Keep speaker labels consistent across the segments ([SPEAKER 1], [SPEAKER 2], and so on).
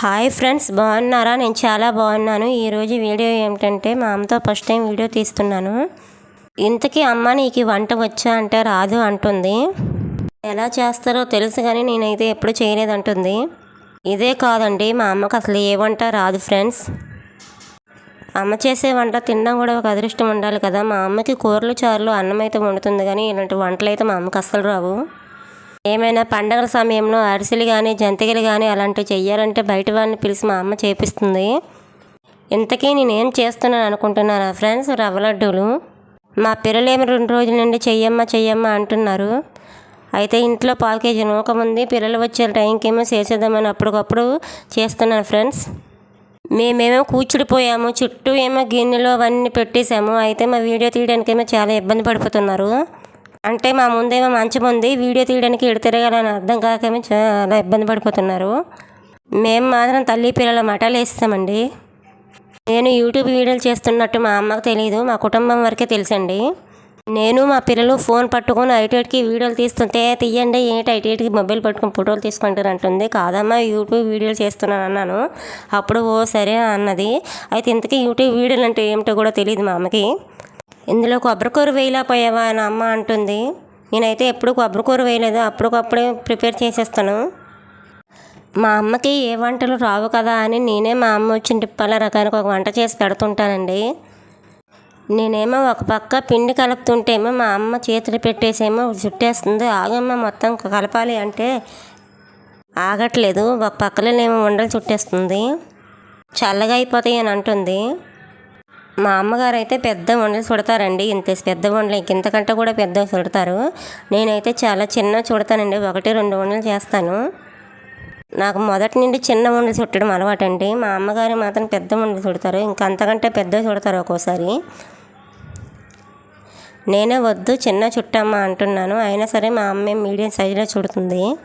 [SPEAKER 1] Hi friends బాగున్నారా? నేను చాలా బాగున్నాను. ఈరోజు వీడియో ఏమిటంటే మా అమ్మతో ఫస్ట్ టైం వీడియో తీస్తున్నాను. ఇంతకీ అమ్మ నీకు వంట వచ్చా అంటే రాదు అంటుంది. ఎలా చేస్తారో తెలుసు కానీ నేనైతే ఎప్పుడు చేయలేదంటుంది ఇదే కాదండి మా అమ్మకు అసలు ఏ వంట రాదు ఫ్రెండ్స్. అమ్మ చేసే వంట తినడం కూడా ఒక అదృష్టం ఉండాలి కదా. మా అమ్మకి కూరలు చారులు అన్నం అయితే వండుతుంది కానీ ఇలాంటి వంటలు అయితే మా అమ్మకి అస్సలు రావు. ఏమైనా పండగల సమయంలో అరిసెలు కానీ జంతికలు కానీ అలాంటివి చెయ్యాలంటే బయట వాళ్ళని పిలిచి మా అమ్మ చేపిస్తుంది. ఇంతకీ నేనేం చేస్తున్నాను అనుకుంటున్నారా ఫ్రెండ్స్? రవ్వ లడ్డూలు. మా పిల్లలేమో రెండు రోజుల నుండి చెయ్యమ్మా చెయ్యమ్మా అంటున్నారు. అయితే ఇంట్లో పావు కేజీ నూకం ఉంది. పిల్లలు వచ్చే టైంకి ఏమో చేసేద్దామని అప్పటికప్పుడు చేస్తున్నాను ఫ్రెండ్స్. మేమేమో కూర్చుడిపోయాము చుట్టూ ఏమో గిన్నెలు అవన్నీ పెట్టేశాము. అయితే మా వీడియో తీయడానికేమో చాలా ఇబ్బంది పడిపోతున్నారు. అంటే మా ముందేమో మంచం ఉంది వీడియో తీయడానికి ఎడతెరగాలని తిరగాలని అర్థం కాకమే చాలా ఇబ్బంది పడిపోతున్నారు. మేము మాత్రం తల్లి పిల్లల మటాలు వేస్తామండి. నేను యూట్యూబ్ వీడియోలు చేస్తున్నట్టు మా అమ్మకు తెలియదు మా కుటుంబం వరకే తెలుసండి. నేను మా పిల్లలు ఫోన్ పట్టుకొని ఐటేట్కి వీడియోలు తీస్తుంటే తీయండి ఏంటి ఐటేట్కి మొబైల్ పట్టుకొని ఫోటోలు తీసుకుంటారు అంటుంది. కాదమ్మా యూట్యూబ్ వీడియోలు చేస్తున్నాను అన్నాను. అప్పుడు ఓ సరే అన్నది. అయితే ఇంతకీ యూట్యూబ్ వీడియోలు అంటే ఏమిటో కూడా తెలియదు మా అమ్మకి. ఇందులో కొబ్బరికూర వేయలేకపోయావా అని అమ్మ అంటుంది. నేనైతే ఎప్పుడు కొబ్బరికూర వేయలేదు. అప్పటికప్పుడే ప్రిపేర్ చేసేస్తాను. మా అమ్మకి ఏ వంటలు రావు కదా అని నేనే మా అమ్మ వచ్చిన టిప్పాల రకానికి ఒక వంట చేసి పెడుతుంటానండి. నేనేమో ఒక పక్క పిండి కలుపుతుంటేమో మా అమ్మ చేతులు పెట్టేసేమో చుట్టేస్తుంది. ఆగమ్మ మొత్తం కలపాలి అంటే ఆగట్లేదు. ఒక పక్కలోనేమో ఉండలు చుట్టేస్తుంది. చల్లగా అయిపోతాయి అని అంటుంది. మా అమ్మగారు అయితే పెద్ద వండలు చుడతారండి ఇంత పెద్ద వండలు ఇంతకంటే కూడా పెద్ద చుడతారు నేనైతే చాలా చిన్న చుడతానండి ఒకటి రెండు వండలు చేస్తాను. నాకు మొదటి నుండి చిన్న వండలు చుట్టడం అలవాటండి. మా అమ్మగారు మాత్రం పెద్ద వండలు చుడతారు ఇంకా అంతకంటే పెద్ద చుడతారు ఒక్కోసారి. నేనే వద్దు చిన్న చుట్టమ్మ అంటున్నాను. అయినా సరే మా అమ్మే మీడియం సైజులో చుడుతుంది.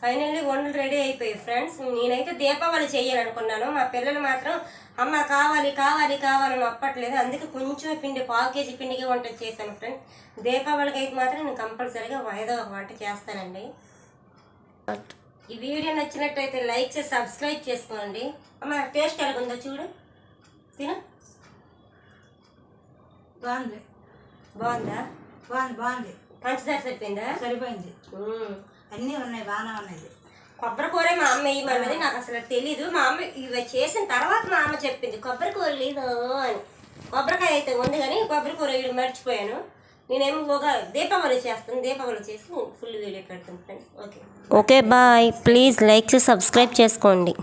[SPEAKER 1] ఫైనల్లీ వంటలు రెడీ అయిపోయాయి ఫ్రెండ్స్. నేనైతే దీపావళి చేయాలనుకున్నాను. మా పిల్లలు మాత్రం అమ్మ కావాలి కావాలి కావాలని ఒప్పట్లేదు అందుకే కొంచెం పిండి పావు కేజీ పిండికి వంట చేశాను ఫ్రెండ్స్. దీపావళికి అయితే మాత్రం నేను కంపల్సరీగా ఏదో ఒక వంట చేస్తానండి. ఈ వీడియో నచ్చినట్టయితే లైక్ చేసి సబ్స్క్రైబ్ చేసుకోండి. అమ్మ టేస్ట్ ఎలాగుందో చూడు. తిను.
[SPEAKER 2] బాగుంది.
[SPEAKER 1] బాగుందా?
[SPEAKER 2] బాగుంది బాగుంది.
[SPEAKER 1] పంచదార సరిపోయిందా?
[SPEAKER 2] సరిపోయింది. అన్నీ ఉన్నాయి బాగానే ఉన్నది
[SPEAKER 1] కొబ్బరి కూర మా అమ్మ వేయమన్నది నాకు అసలు తెలీదు. మా అమ్మ ఇవి చేసిన తర్వాత మా అమ్మ చెప్పింది కొబ్బరి కూర లేదు అని. కొబ్బరికాయ అయితే ఉంది కానీ కొబ్బరి కూర వేయడం మర్చిపోయాను. నేనేమో ఒక దీపావళి చేస్తాను దీపావళి చేసి ఫుల్ వీడియో పెడతాను friends okay okay bye please like subscribe చేసుకోండి.